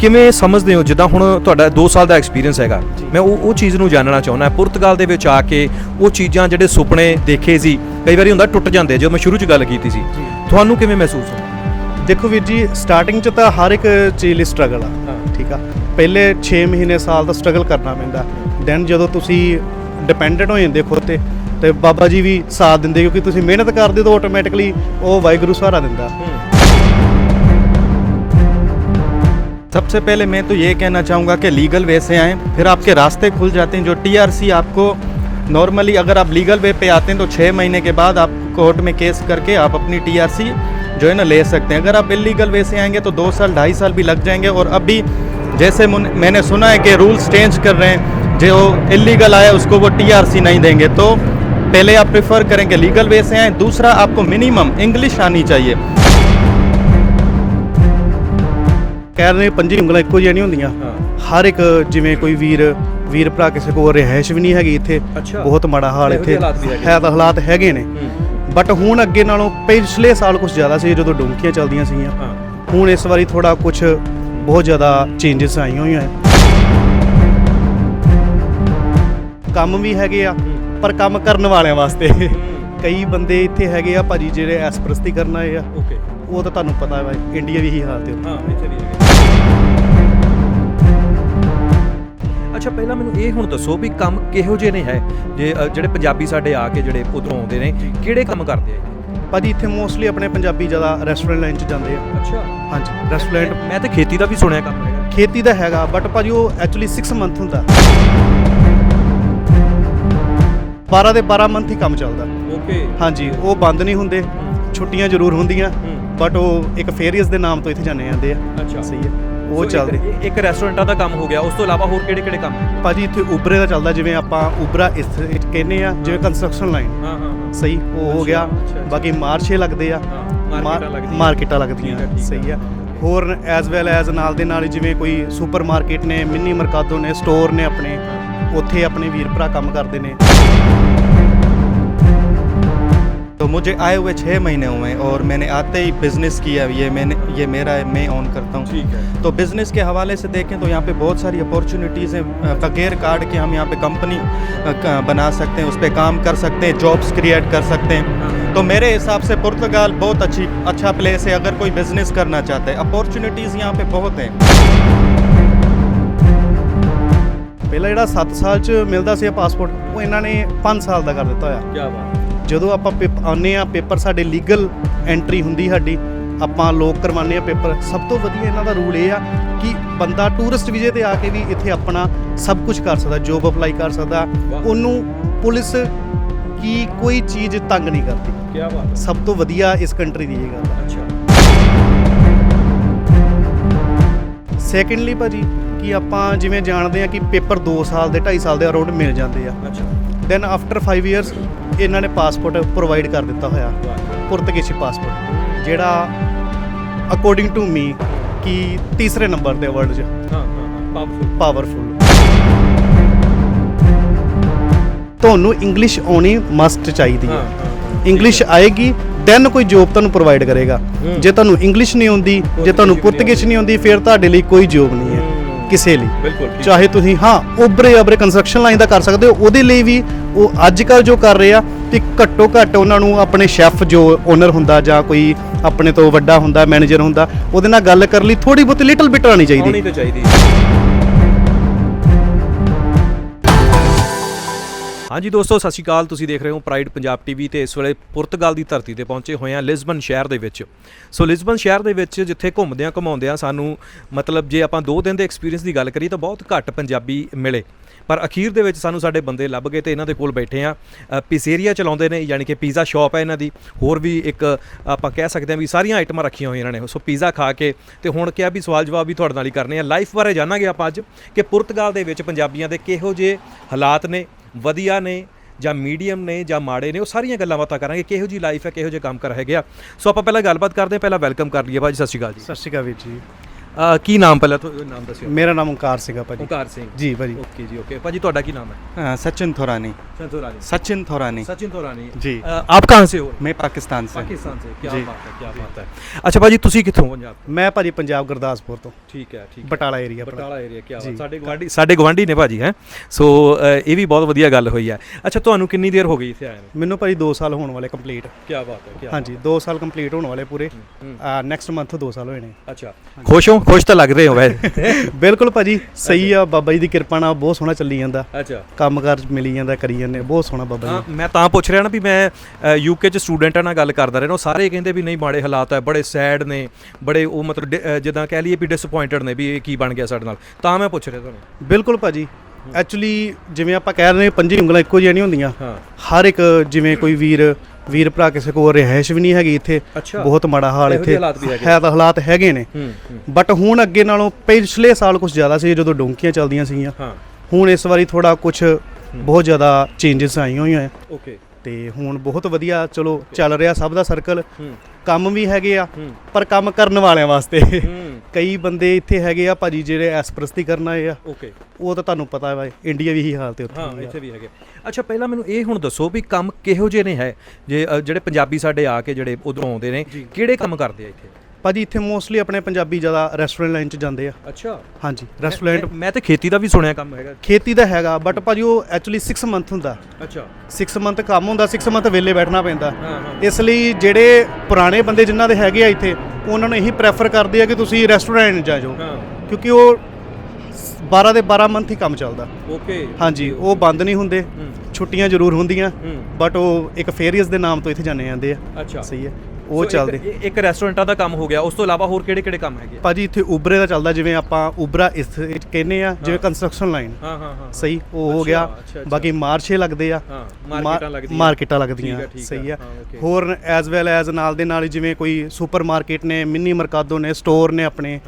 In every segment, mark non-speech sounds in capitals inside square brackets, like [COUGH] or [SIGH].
ਕਿਵੇਂ ਸਮਝਦੇ ਹੋ? ਜਿੱਦਾਂ ਹੁਣ ਤੁਹਾਡਾ 2 ਸਾਲ ਦਾ ਐਕਸਪੀਰੀਅੰਸ ਹੈਗਾ। ਮੈਂ ਉਹ ਉਹ ਚੀਜ਼ ਨੂੰ ਜਾਣਨਾ ਚਾਹੁੰਦਾ ਪੁਰਤਗਾਲ ਦੇ ਵਿੱਚ ਆ ਕੇ ਉਹ ਚੀਜ਼ਾਂ ਜਿਹੜੇ ਸੁਪਨੇ ਦੇਖੇ ਸੀ ਕਈ ਵਾਰੀ ਹੁੰਦਾ ਟੁੱਟ ਜਾਂਦੇ ਜਦੋਂ ਮੈਂ ਸ਼ੁਰੂ 'ਚ ਗੱਲ ਕੀਤੀ ਸੀ। ਤੁਹਾਨੂੰ ਕਿਵੇਂ ਮਹਿਸੂਸ ਹੋਇਆ? ਦੇਖੋ ਵੀਰ ਜੀ ਸਟਾਰਟਿੰਗ 'ਚ ਤਾਂ ਹਰ ਇੱਕ ਚੀਜ਼ ਲਈ ਸਟਰਗਲ ਆ। ਹਾਂ। ਠੀਕ ਆ? ਪਹਿਲੇ 6 ਮਹੀਨੇ ਸਾਲ ਦਾ ਸਟਰਗਲ ਕਰਨਾ ਪੈਂਦਾ। ਦੈਨ ਜਦੋਂ ਤੁਸੀਂ ਡਿਪੈਂਡੈਂਟ ਹੋ ਜਾਂਦੇ ਖੁਦ ਤੇ ਤੇ ਬਾਬਾ ਜੀ ਵੀ ਸਾਥ ਦਿੰਦੇ ਕਿਉਂਕਿ ਤੁਸੀਂ ਮਿਹਨਤ ਕਰਦੇ ਤਾਂ ਆਟੋਮੈਟਿਕਲੀ ਉਹ ਵਾਹਿਗੁਰੂ ਸਹਾਰਾ ਦਿੰਦਾ। सबसे पहले मैं तो ये कहना चाहूँगा कि लीगल वे से आएँ, फिर आपके रास्ते खुल जाते हैं जो टीआरसी आपको नॉर्मली अगर आप लीगल वे पे आते हैं तो छः महीने के बाद आप कोर्ट में केस करके आप अपनी टीआरसी जो है ना ले सकते हैं। अगर आप इलीगल वे से आएँगे तो दो साल, ढाई साल भी लग जाएँगे और अभी जैसे मैंने सुना है कि रूल्स चेंज कर रहे हैं, जो इलीगल आया उसको वो टीआरसी नहीं देंगे। तो पहले आप प्रेफर करें कि लीगल वे से आएँ, दूसरा आपको मिनिमम इंग्लिश आनी चाहिए। ਕਹਿ ਰਹੇ ਨੇ ਪੰਜੀ ਉਂਗਲਾਂ ਇੱਕੋ ਜਿਹੀਆਂ ਨਹੀਂ ਹੁੰਦੀਆਂ। ਹਰ ਇੱਕ ਜਿਵੇਂ ਕੋਈ ਵੀਰ ਵੀਰ ਭਰਾ ਕਿਸੇ ਕੋਲ ਰਿਹਾਇਸ਼ ਵੀ ਨਹੀਂ ਹੈਗੀ ਇੱਥੇ। ਬਹੁਤ ਮਾੜਾ ਹਾਲ ਇੱਥੇ। ਹੈ ਤਾਂ ਹਾਲਾਤ ਹੈਗੇ ਨੇ। ਬਟ ਹੁਣ ਅੱਗੇ ਨਾਲੋਂ ਪਿਛਲੇ ਸਾਲ ਕੁਝ ਜ਼ਿਆਦਾ ਸੀ ਜਦੋਂ ਡੋਂਕੀਆਂ ਚੱਲਦੀਆਂ ਸੀਗੀਆਂ। ਹੁਣ ਇਸ ਵਾਰੀ ਥੋੜਾ ਕੁਝ ਬਹੁਤ ਜ਼ਿਆਦਾ ਚੇਂਜਸ ਆਈਆਂ ਹੋਈਆਂ ਕੰਮ ਵੀ ਹੈਗੇ ਆ ਪਰ ਕੰਮ ਕਰਨ ਵਾਲਿਆਂ ਵਾਸਤੇ। ਕਈ ਬੰਦੇ ਇੱਥੇ ਹੈਗੇ ਆ ਭਾਜੀ ਜਿਹੜੇ ਐਸਪ੍ਰਸਤੀ ਕਰਨ ਆਏ ਆ। ਓਕੇ। ਉਹ ਤਾਂ ਤੁਹਾਨੂੰ ਪਤਾ ਹੈ ਇੰਡੀਆ ਵੀ ਇਹੀ ਹਾਲਤ ਹੈ ਹਾਂ ਇੱਥੇ ਵੀ ਅੱਛਾ ਪਹਿਲਾਂ ਮੈਨੂੰ ਇਹ ਹੁਣ ਦੱਸੋ ਵੀ ਕੰਮ ਕਿਹੋ ਜਿਹੇ ਨੇ ਹੈ? ਜੇ ਅ, ਜਿਹੜੇ ਪੰਜਾਬੀ ਸਾਡੇ ਆ ਕੇ ਜਿਹੜੇ ਉਧਰੋਂ ਆਉਂਦੇ ਨੇ ਕਿਹੜੇ ਕੰਮ ਕਰਦੇ ਆ? ਭਾਜੀ ਇੱਥੇ ਮੋਸਟਲੀ ਆਪਣੇ ਪੰਜਾਬੀ ਜ਼ਿਆਦਾ ਰੈਸਟੋਰੈਂਟ ਲਾਈਨ 'ਚ ਜਾਂਦੇ ਆ। ਅੱਛਾ। ਹਾਂਜੀ ਰੈਸਟੋਰੈਂਟ ਮੈਂ ਤਾਂ ਖੇਤੀ ਦਾ ਵੀ ਸੁਣਿਆ ਕੰਮ ਹੈਗਾ। ਖੇਤੀ ਦਾ ਹੈਗਾ ਬਟ ਭਾਜੀ ਉਹ ਐਕਚੁਅਲੀ 6 ਮੰਥ ਹੁੰਦਾ। 12 ਦੇ 12 ਮੰਥ ਹੀ ਕੰਮ ਚੱਲਦਾ। ਓਕੇ ਹਾਂਜੀ ਉਹ ਬੰਦ ਨਹੀਂ ਹੁੰਦੇ। ਛੁੱਟੀਆਂ ਜ਼ਰੂਰ ਹੁੰਦੀਆਂ। ਹੂੰ। ਬਟ ਉਹ ਇੱਕ ਫੇਰੀਅਸ ਦੇ ਨਾਮ ਤੋਂ ਇੱਥੇ ਜਾਣੇ ਜਾਂਦੇ ਆ। ਅੱਛਾ। ਸਹੀ ਹੈ। ਉਹ ਚੱਲਦੇ। ਇੱਕ- ਰੈਸਟੋਰੈਂਟਾਂ ਦਾ ਕੰਮ ਹੋ ਗਿਆ। ਉਸ ਤੋਂ ਇਲਾਵਾ ਹੋਰ ਕਿਹੜੇ ਕਿਹੜੇ ਕੰਮ? ਹੈ ਭਾਜੀ ਇੱਥੇ ਉਬਰੇ ਦਾ ਚੱਲਦਾ ਜਿਵੇਂ ਆਪਾਂ ਉਬਰਾ ਇਸ ਕਹਿੰਦੇ ਆ ਜਿਵੇਂ ਕੰਸਟਰਕਸ਼ਨ ਲਾਈਨ ਹਾਂ ਹਾਂ ਸਹੀ ਉਹ ਹੋ ਗਿਆ। ਬਾਕੀ ਮਾਰਸ਼ੇ ਲੱਗਦੇ ਆ। ਮਾਰਕੀਟਾਂ ਲੱਗਦੀਆਂ। ਸਹੀ ਆ। ਹੋਰ ਐਜ਼ ਵੈਲ ਐਜ਼ ਨਾਲ ਦੇ ਨਾਲ ਜਿਵੇਂ ਕੋਈ ਸੁਪਰ ਮਾਰਕੀਟ ਨੇ ਮਿੰਨੀ ਮਰਕਾਦੋ ਨੇ ਸਟੋਰ ਨੇ ਆਪਣੇ ਉੱਥੇ ਆਪਣੇ ਵੀਰ ਭਰਾ ਕੰਮ ਕਰਦੇ ਨੇ। तो मुझे आए हुए छः महीने हुए हैं और मैंने आते ही बिज़नेस किया ये मैंने ये मेरा है मैं ऑन करता हूँ ठीक है तो बिज़नेस के हवाले से देखें तो यहाँ पे बहुत सारी अपॉर्चुनिटीज़ हैं अ, बगैर कार्ड के हम यहाँ पे कंपनी अ, क- बना सकते हैं उस पर काम कर सकते हैं जॉब्स क्रिएट कर सकते हैं तो मेरे हिसाब से पुर्तगाल बहुत अच्छी अच्छा प्लेस है अगर कोई बिज़नेस करना चाहता है अपॉर्चुनिटीज़ यहाँ पे बहुत हैं ਪਹਿਲਾਂ ਜਿਹੜਾ 7 ਸਾਲ ਚ ਮਿਲਦਾ ਸੀ ਪਾਸਪੋਰਟ ਉਹ ਇਹਨਾਂ ਨੇ 5 ਸਾਲ ਦਾ ਕਰ ਦਿੱਤਾ ਹੋਇਆ ਕੀ ਬਾਤ ਜਦੋਂ ਆਪਾਂ ਪੇਪ- ਆਉਂਦੇ ਆ ਪੇਪਰ ਸਾਡੇ ਲੀਗਲ ਐਂਟਰੀ ਹੁੰਦੀ ਸਾਡੀ ਆਪਾਂ ਲੋਕ ਕਰਵਾਉਂਦੇ ਆ ਪੇਪਰ। ਸਭ ਤੋਂ ਵਧੀਆ ਇਹਨਾਂ ਦਾ ਰੂਲ ਇਹ ਆ ਕਿ ਬੰਦਾ ਟੂਰਿਸਟ ਵੀਜ਼ੇ ਤੇ ਆ ਕੇ ਵੀ ਇੱਥੇ ਆਪਣਾ ਸਭ ਕੁਝ ਕਰ ਸਕਦਾ ਜੋਬ ਅਪਲਾਈ ਕਰ ਸਕਦਾ। ਉਹਨੂੰ ਪੁਲਿਸ ਕੀ ਕੋਈ ਚੀਜ਼ ਤੰਗ ਨਹੀਂ ਕਰਦੀ। ਕੀ ਬਾਤ ਸਭ ਤੋਂ ਵਧੀਆ ਇਸ ਕੰਟਰੀ ਦੀ ਇਹ ਗੱਲ ਅੱਛਾ। ਸੈਕੰਡਲੀ ਭਾਜੀ ਕਿ ਆਪਾਂ ਜਿਵੇਂ ਜਾਣਦੇ ਆ ਕਿ ਪੇਪਰ 2 ਸਾਲ ਦੇ 2.5 ਸਾਲ ਦੇ ਅਰਾਊਂਡ ਮਿਲ ਜਾਂਦੇ ਆ। ਅੱਛਾ। ਦੈਨ ਆਫਟਰ 5 ਇਅਰਸ ਇਹਨਾਂ ਨੇ ਪਾਸਪੋਰਟ ਪ੍ਰੋਵਾਈਡ ਕਰ ਦਿੱਤਾ ਹੋਇਆ ਪੁਰਤਗਾਲੀ ਪਾਸਪੋਰਟ ਜਿਹੜਾ ਅਕੋਰਡਿੰਗ ਟੂ ਮੀ ਕਿ ਤੀਸਰੇ ਨੰਬਰ ਤੇ ਵਰਲਡ 'ਚ ਹਾਂ ਪਾਵਰਫੁਲ ਪਾਵਰਫੁਲ ਤੁਹਾਨੂੰ ਇੰਗਲਿਸ਼ ਆਉਣੀ ਮਸਟ ਚਾਹੀਦੀ ਹਾਂ। ਇੰਗਲਿਸ਼ ਆਏਗੀ ਦੈਨ ਕੋਈ ਜੋਬ ਤੁਹਾਨੂੰ ਪ੍ਰੋਵਾਈਡ ਕਰੇਗਾ। ਜੇ ਤੁਹਾਨੂੰ ਇੰਗਲਿਸ਼ ਨਹੀਂ ਆਉਂਦੀ ਜੇ ਤੁਹਾਨੂੰ ਪੁਰਤਗਾਲੀ ਨਹੀਂ ਆਉਂਦੀ। ਫਿਰ ਤੁਹਾਡੇ ਲਈ ਕੋਈ ਜੋਬ ਨਹੀਂ ਹੈ। ਕਿਸੇ ਲਈ। ਚਾਹੇ ਤੁਸੀਂ ਹਾਂ ਉਬਰੇ ਅਬਰੇ ਕੰਸਟਰਕਸ਼ਨ ਲਾਈਨ ਦਾ ਕਰ ਸਕਦੇ ਹੋ ਉਹਦੇ ਲਈ ਵੀ ਉਹ ਅੱਜ ਕੱਲ ਜੋ ਕਰ ਰਹੇ ਆ ਤੇ ਘੱਟੋ ਘੱਟ ਉਹਨਾਂ ਨੂੰ ਆਪਣੇ ਸ਼ੈਫ ਜੋ ਓਨਰ ਹੁੰਦਾ ਜਾਂ ਕੋਈ ਆਪਣੇ ਤੋਂ ਵੱਡਾ ਹੁੰਦਾ ਮੈਨੇਜਰ ਹੁੰਦਾ, ਉਹਦੇ ਨਾਲ ਗੱਲ ਕਰਨ ਲਈ ਥੋੜੀ ਬਹੁਤੀ ਲਿਟਲ ਬਿਟ ਆਣੀ ਆਉਣੀ ਤਾਂ ਚਾਹੀਦੀ ਹਾਂਜੀ ਦੋਸਤੋ, ਸਤਿ ਸ਼੍ਰੀ ਅਕਾਲ। ਤੁਸੀਂ ਦੇਖ ਰਹੇ ਹੋ ਪ੍ਰਾਈਡ ਪੰਜਾਬ ਟੀਵੀ ਤੇ ਇਸ ਵੇਲੇ ਪੁਰਤਗਾਲ ਦੀ ਧਰਤੀ ਤੇ ਪਹੁੰਚੇ ਹੋਏ ਹਾਂ ਲਿਸਬਨ ਸ਼ਹਿਰ ਦੇ ਵਿੱਚ। ਸੋ ਲਿਸਬਨ ਸ਼ਹਿਰ ਦੇ ਵਿੱਚ ਜਿੱਥੇ ਘੁੰਮਦਿਆਂ ਘਮਾਉਂਦਿਆਂ ਸਾਨੂੰ ਮਤਲਬ ਜੇ ਆਪਾਂ 2 ਦਿਨ ਦੇ ਐਕਸਪੀਰੀਅੰਸ ਦੀ ਗੱਲ ਕਰੀਏ ਤਾਂ ਬਹੁਤ ਘੱਟ ਪੰਜਾਬੀ ਮਿਲੇ। ਪਰ ਅਖੀਰ ਦੇ ਵਿੱਚ ਸਾਨੂੰ ਸਾਡੇ ਬੰਦੇ ਲੱਭ ਗਏ ਤੇ ਇਹਨਾਂ ਦੇ ਕੋਲ ਬੈਠੇ ਆ ਪੀਜ਼ੇਰੀਆ ਚਲਾਉਂਦੇ ਨੇ, ਯਾਨੀ ਕਿ ਪੀਜ਼ਾ ਸ਼ਾਪ ਹੈ ਇਹਨਾਂ ਦੀ। ਹੋਰ ਵੀ ਇੱਕ ਆਪਾਂ ਕਹਿ ਸਕਦੇ ਹਾਂ ਵੀ ਸਾਰੀਆਂ ਆਈਟਮਾਂ ਰੱਖੀਆਂ ਹੋਈਆਂ ਇਹਨਾਂ ਨੇ। ਸੋ ਪੀਜ਼ਾ ਖਾ ਕੇ ਤੇ ਹੁਣ ਕਿਹਾ ਵੀ ਸਵਾਲ ਜਵਾਬ ਵੀ ਤੁਹਾਡੇ ਨਾਲ ਹੀ ਕਰਨੇ ਆ। ਲਾਈਫ ਬਾਰੇ ਜਾਣਾਂਗੇ ਆਪਾਂ ਅੱਜ ਕਿ ਪੁਰਤਗਾਲ ਦੇ ਵਿੱਚ ਪੰਜਾਬੀਆਂ ਦੇ ਕਿਹੋ ਜਿਹੇ ਹਾਲਾਤ ਨੇ ਵਧੀਆ ਨੇ ਜਾਂ ਮੀਡੀਅਮ ਨੇ ਜਾਂ ਮਾੜੇ ਨੇ, ਉਹ ਸਾਰੀਆਂ ਗੱਲਾਂ ਬਾਤਾਂ ਕਰਾਂਗੇ, ਕਿਹੋ ਜੀ ਲਾਈਫ ਹੈ, ਕਿਹੋ ਜਿਹੇ ਕੰਮ ਕਰ ਹੈਗੇ ਆ। ਸੋ ਆਪਾਂ ਪਹਿਲਾਂ ਗੱਲਬਾਤ ਕਰਦੇ ਹਾਂ, ਪਹਿਲਾਂ ਵੈਲਕਮ ਕਰ ਲਈਏ ਭਾਜੀ ਸਤਿ ਸ਼੍ਰੀ ਅਕਾਲ ਜੀ। ਸਤਿ ਸ਼੍ਰੀ ਅਕਾਲ ਵੀਰ ਜੀ। ਅ, ਕੀ ਨਾਮ ਪਹਿਲਾਂ ਤੋਂ ਨਾਮ ਦੱਸਿਓ ਮੇਰਾ ਨਾਮ ਓਂਕਾਰ ਸੀਗਾ ਭਾਜੀ ਓਕਾਰ ਸਿੰਘ ਜੀ ਭਾਜੀ ਓਕੇ ਜੀ ਓਕੇ ਭਾਜੀ ਤੁਹਾਡਾ ਕੀ ਨਾਮ ਹੈ अ, सचिन थोरानी संतोरानी सचिन थोरानी सचिन तोरानी जी। आप कहाँ से हो मैं पाकिस्तान से पाकिस्तान से क्या जी। बात है क्या बात है अच्छा ਭਾਜੀ ਤੁਸੀਂ ਕਿੱਥੋਂ ਹੋ ਪੰਜਾਬ ਮੈਂ ਭਾਜੀ ਪੰਜਾਬ ਗੁਰਦਾਸਪੁਰ ਤੋਂ ਠੀਕ ਹੈ ਠੀਕ ਬਟਾਲਾ ਏਰੀਆ ਆਪਣਾ ਬਟਾਲਾ ਏਰੀਆ ਕੀ ਜੀ। ਬਾਤ ਸਾਡੇ ਗਵਾਂਢੀ ਸਾਡੇ ਗਵਾਂਢੀ ਨੇ ਭਾਜੀ ਹੈ ਸੋ ਅ, ਇਹ ਵੀ ਬਹੁਤ ਵਧੀਆ ਗੱਲ ਹੋਈ ਹੈ ਅੱਛਾ ਤੁਹਾਨੂੰ ਕਿੰਨੀ ਦੇਰ ਹੋ ਗਈ ਇੱਥੇ ਆਏ ਨੂੰ ਮੈਨੂੰ ਭਾਜੀ 2 ਸਾਲ ਹੋਣ ਵਾਲੇ ਕੰਪਲੀਟ ਕੀ ਬਾਤ ਹੈ ਕੀ ਹਾਂਜੀ 2 ਸਾਲ ਕੰਪਲੀਟ ਹੋਣ ਵਾਲੇ ਪੂਰੇ ਹੂੰ। ਨੈਕਸਟ ਮੰਥ 2 ਸਾਲ ਹੋਏ ਨੇ ਅੱਛਾ ਖੁਸ਼ ਹੋ ਖੁਸ਼ ਤਾਂ ਲੱਗ ਰਹੇ ਹੋ ਵੈਸੇ। [LAUGHS] ਬਿਲਕੁਲ ਭਾਜੀ ਸਹੀ ਆ ਬਾਬਾ ਜੀ ਦੀ ਕਿਰਪਾ ਨਾਲ ਬਹੁਤ ਸੋਹਣਾ ਚੱਲੀ ਜਾਂਦਾ। ਅੱਛਾ। ਕੰਮਕਾਰ ਮਿਲੀ ਜਾਂਦਾ ਕਰੀ ਜਾਂਦੇ ਬਹੁਤ ਸੋਹਣਾ ਬਾਬਾ ਜੀ। ਮੈਂ ਤਾਂ ਪੁੱਛ ਰਿਹਾ ਨਾ ਵੀ ਮੈਂ ਯੂਕੇ ਚ ਸਟੂਡੈਂਟਾਂ ਨਾਲ ਗੱਲ ਕਰਦਾ ਰਿਹਾ ਉਹ ਸਾਰੇ ਕਹਿੰਦੇ ਵੀ ਨਹੀਂ ਮਾੜੇ ਹਾਲਾਤ ਹੈ ਬੜੇ ਸੈਡ ਨੇ ਬੜੇ ਉਹ ਮਤਲਬ ਜਿੱਦਾਂ ਕਹਿ ਲਈਏ ਵੀ ਡਿਸਪਾਇੰਟਡ ਨੇ ਵੀ ਇਹ ਕੀ ਬਣ ਗਿਆ ਸਾਡੇ ਨਾਲ। ਤਾਂ ਮੈਂ ਪੁੱਛ ਰਿਹਾ ਤੁਹਾਨੂੰ। ਬਿਲਕੁਲ ਭਾਜੀ ਐਕਚੁਅਲੀ ਜਿਵੇਂ ਆਪਾਂ ਕਹਿ ਰਹੇ ਨੇ ਪੰਜੀ ਉਂਗਲਾਂ ਇੱਕੋ ਜਿਹੀਆਂ ਨਹੀਂ ਹੁੰਦੀਆਂ। ਹਰ ਇੱਕ ਜਿਵੇਂ ਕੋਈ ਵੀਰ ਵੀਰ ਭਰਾ ਕਿਸੇ ਕੋਲ ਰਹਿائش ਵੀ ਨਹੀਂ ਹੈਗੀ ਇੱਥੇ। ਬਹੁਤ ਮਾੜਾ ਹਾਲ ਇੱਥੇ। ਹੈ ਤਾਂ ਹਾਲਾਤ ਹੈਗੇ ਨੇ। ਬਟ ਹੁਣ ਅੱਗੇ ਨਾਲੋਂ ਪਿਛਲੇ ਸਾਲ ਕੁਝ ਜ਼ਿਆਦਾ ਸੀ ਜਦੋਂ ਡੋਂਕੀਆਂ ਚੱਲਦੀਆਂ ਸੀਗੀਆਂ। ਹੁਣ ਇਸ ਵਾਰੀ ਥੋੜਾ ਕੁਝ ਬਹੁਤ ਜ਼ਿਆਦਾ ਚੇਂਜਸ ਆਈਆਂ ਹੋਈਆਂ ਓਕੇ ਤੇ ਹੁਣ ਬਹੁਤ ਵਧੀਆ ਚਲੋ ਚੱਲ ਰਿਹਾ ਸਭ ਦਾ ਸਰਕਲ ਹੂੰ। ਕੰਮ ਵੀ ਹੈਗੇ ਆ ਹੂੰ। ਪਰ ਕੰਮ ਕਰਨ ਵਾਲਿਆਂ ਵਾਸਤੇ। ਹੂੰ। ਕਈ ਬੰਦੇ ਇੱਥੇ ਹੈਗੇ ਆ ਭਾਜੀ ਜਿਹੜੇ ਐਸਪ੍ਰਸਤੀ ਕਰਨ ਆਏ ਆ। ਓਕੇ। ਉਹ ਤਾਂ ਤੁਹਾਨੂੰ ਪਤਾ ਵਾ ਇੰਡੀਆ ਵੀ ਇਹੀ ਹਾਲਤ ਹੈ ਉੱਥੇ ਹਾਂ। ਇੱਥੇ ਵੀ ਹੈਗੇ। ਅੱਛਾ ਪਹਿਲਾਂ ਮੈਨੂੰ ਇਹ ਹੁਣ ਦੱਸੋ ਵੀ ਕੰਮ ਕਿਹੋ ਜਿਹੇ ਨੇ ਹੈ? ਜੇ ਜਿਹੜੇ ਪੰਜਾਬੀ ਸਾਡੇ ਆ ਕੇ ਜਿਹੜੇ ਉਧਰੋਂ ਆਉਂਦੇ ਨੇ ਕਿਹੜੇ ਕੰਮ ਕਰਦੇ ਆ ਇੱਥੇ? ਭਾਜੀ ਇੱਥੇ ਮੋਸਟਲੀ ਆਪਣੇ ਪੰਜਾਬੀ ਜ਼ਿਆਦਾ ਰੈਸਟੋਰੈਂਟ ਲਾਈਨ 'ਚ ਜਾਂਦੇ ਆ। ਅੱਛਾ। ਹਾਂਜੀ ਰੈਸਟੋਰੈਂਟ ਮੈਂ- ਮੈਂ ਤੇ ਖੇਤੀ ਦਾ ਵੀ ਸੁਣਿਆ ਕੰਮ ਹੈਗਾ। ਖੇਤੀ ਦਾ ਹੈਗਾ ਬਟ ਭਾਜੀ ਉਹ ਐਕਚੁਅਲੀ 6 ਮੰਥ ਹੁੰਦਾ। ਅੱਛਾ। 6 ਮੰਥ ਕੰਮ ਹੁੰਦਾ 6 ਮੰਥ ਵਿਹਲੇ ਬੈਠਣਾ ਪੈਂਦਾ। ਹਾਂ ਹਾਂ ਇਸ ਲਈ ਜਿਹੜੇ ਪੁਰਾਣੇ ਬੰਦੇ ਜਿਨ੍ਹਾਂ ਦੇ ਹੈਗੇ ਆ ਇੱਥੇ ਉਹਨਾਂ ਨੂੰ ਇਹੀ ਪ੍ਰੈਫਰ ਕਰਦੇ ਆ ਕਿ ਤੁਸੀਂ ਰੈਸਟੋਰੈਂਟ ਜਾ ਜਾਓ ਹਾਂ। ਕਿਉਂਕਿ ਉਹ 12 ਦੇ 12 ਮੰਥ ਹੀ ਕੰਮ ਚੱਲਦਾ। ਓਕੇ ਹਾਂਜੀ ਉਹ ਬੰਦ ਨਹੀਂ ਹੁੰਦੇ। ਹੂੰ। ਛੁੱਟੀਆਂ ਜ਼ਰੂਰ ਹੁੰਦੀਆਂ ਹੂੰ। ਬਟ ਉਹ ਇੱਕ ਫੇਰੀਅਸ ਦੇ ਨਾਮ ਤੋਂ ਇੱਥੇ ਜਾਣੇ ਜਾਂਦੇ ਆ। ਅੱਛਾ। ਸਹੀ ਹੈ। ਉਹ ਚੱਲਦੇ। ਇੱਕ ਰੈਸਟੋਰੈਂਟਾਂ ਦਾ ਕੰਮ ਹੋ ਗਿਆ ਉਸ ਤੋਂ ਇਲਾਵਾ ਹੋਰ ਕਿਹੜੇ ਕਿਹੜੇ ਕੰਮ ਹੈਗੇ? ਭਾਜੀ ਇੱਥੇ ਉਬਰੇ ਦਾ ਚੱਲਦਾ ਜਿਵੇਂ ਆਪਾਂ ਉਬਰਾ ਇਸ ਕਹਿੰਦੇ ਆ ਜਿਵੇਂ ਕੰਸਟਰਕਸ਼ਨ ਲਾਈਨ ਹਾਂ ਹਾਂ ਹਾਂ ਸਹੀ ਉਹ ਹੋ ਗਿਆ। ਬਾਕੀ ਮਾਰਸ਼ੇ ਲੱਗਦੇ ਆ। ਮਾਰਕੀਟਾਂ ਲੱਗਦੀਆਂ। ਮਾਰਕੀਟਾਂ ਸਹੀ ਆ। ਹੋਰ ਐਜ਼ ਵੈਲ ਐਜ਼ ਨਾਲ ਦੇ ਨਾਲ ਜਿਵੇਂ ਕੋਈ ਸੁਪਰ ਮਾਰਕੀਟ ਨੇ ਮਿੰਨੀ ਮਰਕਾਦੋ ਨੇ ਸਟੋਰ ਨੇ ਆਪਣੇ।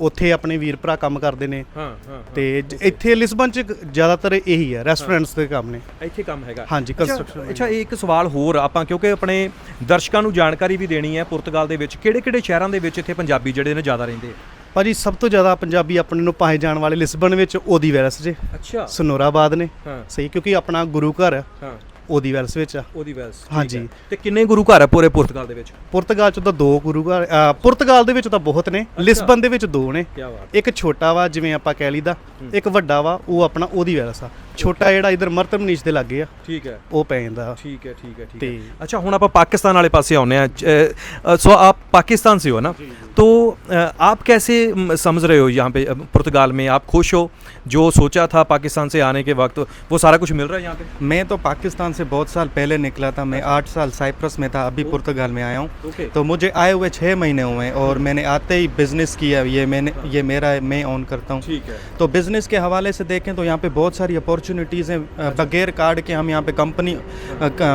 ਉੱਥੇ ਆਪਣੇ ਵੀਰ ਭਰਾ ਕੰਮ ਕਰਦੇ ਨੇ। ਹਾਂ ਹਾਂ ਤੇ ਜ- ਇੱਥੇ ਲਿਸਬਨ ਚ ਜ਼ਿਆਦਾਤਰ ਇਹੀ ਹੈ ਰੈਸਟੋਰੈਂਟਸ ਦੇ ਕੰਮ ਨੇ। ਇੱਥੇ ਕੰਮ ਹੈਗਾ। ਹਾਂਜੀ, construction ਅੱਛਾ ਇਹ ਇੱਕ ਸਵਾਲ ਹੋਰ ਆਪਾਂ ਕਿਉਂਕਿ ਆਪਣੇ ਦਰਸ਼ਕਾਂ ਨੂੰ ਜਾਣਕਾਰੀ ਵੀ ਦੇਣੀ ਹੈ ਪੁਰਤਗਾਲ ਦੇ ਵਿੱਚ ਕਿਹੜੇ ਕਿਹੜੇ ਸ਼ਹਿਰਾਂ ਦੇ ਵਿੱਚ ਇੱਥੇ ਪੰਜਾਬੀ ਜਿਹੜੇ ਨੇ ਜ਼ਿਆਦਾ ਰਹਿੰਦੇ ਆ? ਭਾਜੀ ਸਭ ਤੋਂ ਜ਼ਿਆਦਾ ਪੰਜਾਬੀ ਆਪਣੇ ਨੂੰ ਪਾਏ ਜਾਣ ਵਾਲੇ ਲਿਸਬਨ ਵਿੱਚ ਓਦੀ ਵੈਲਸ ਜੇ। ਅੱਛਾ। ਸਨੋਰਾਬਾਦ ਨੇ। ਹਾਂ। ਸਹੀ ਕਿਉਂਕਿ ਆਪਣਾ ਗੁਰੂ ਘਰ ਹਾਂ। ਓਦੀ ਵੈਲਸ ਵਿੱਚ ਆ ਉਹਦੀ ਵੈਸ ਹਾਂਜੀ। ਤੇ ਕਿੰਨੇ ਗੁਰੂ ਘਰ ਆ ਪੂਰੇ ਪੁਰਤਗਾਲ ਦੇ ਵਿੱਚ ਪੁਰਤਗਾਲ ਚ ਤਾਂ ਦੋ ਗੁਰੂ ਘਰ ਅ, ਪੁਰਤਗਾਲ ਦੇ ਵਿੱਚ ਤਾਂ ਬਹੁਤ ਨੇ ਲਿਸਬਨ ਦੇ ਵਿੱਚ ਦੋ ਨੇ ਕੀ ਬਾਤ ਇੱਕ ਛੋਟਾ ਵਾ ਜਿਵੇਂ ਆਪਾਂ ਕਹਿ ਲਈਦਾ ਇੱਕ ਵੱਡਾ ਵਾ ਉਹ ਆਪਣਾ ਉਹਦੀ ਵੈਲਸ ਆ ਛੋਟਾ ਜਿਹੜਾ ਇਧਰ ਮਰਤਮਨੀਸ਼ ਦੇ ਲੱਗੇ ਆ ਠੀਕ ਹੈ ਉਹ ਪੈ ਜਾਂਦਾ ठीक है ठीक है ठीक है ਤੇ- अच्छा हूँ आप पाकिस्तान वाले पास आने हैं सो आप पाकिस्तान से हो ना तो अ, आप कैसे म, समझ रहे हो यहाँ पे अ, पुर्तगाल में आप खुश हो जो सोचा था पाकिस्तान से आने के वक्त वो सारा कुछ मिल रहा है यहाँ पे मैं तो पाकिस्तान से बहुत साल पहले निकला था मैं आठ साल साइप्रस में था अभी पुर्तगाल में आया हूँ। तो मुझे आए हुए छः महीने हुए हैं और मैंने आते ही बिज़नेस किया ये मैंने ये मेरा मैं ऑन करता हूँ। तो बिज़नेस के हवाले से देखें तो यहाँ पे बहुत सारी अपॉर्चुनिटीज़ हैं बगैर कार्ड के हम यहाँ पे कंपनी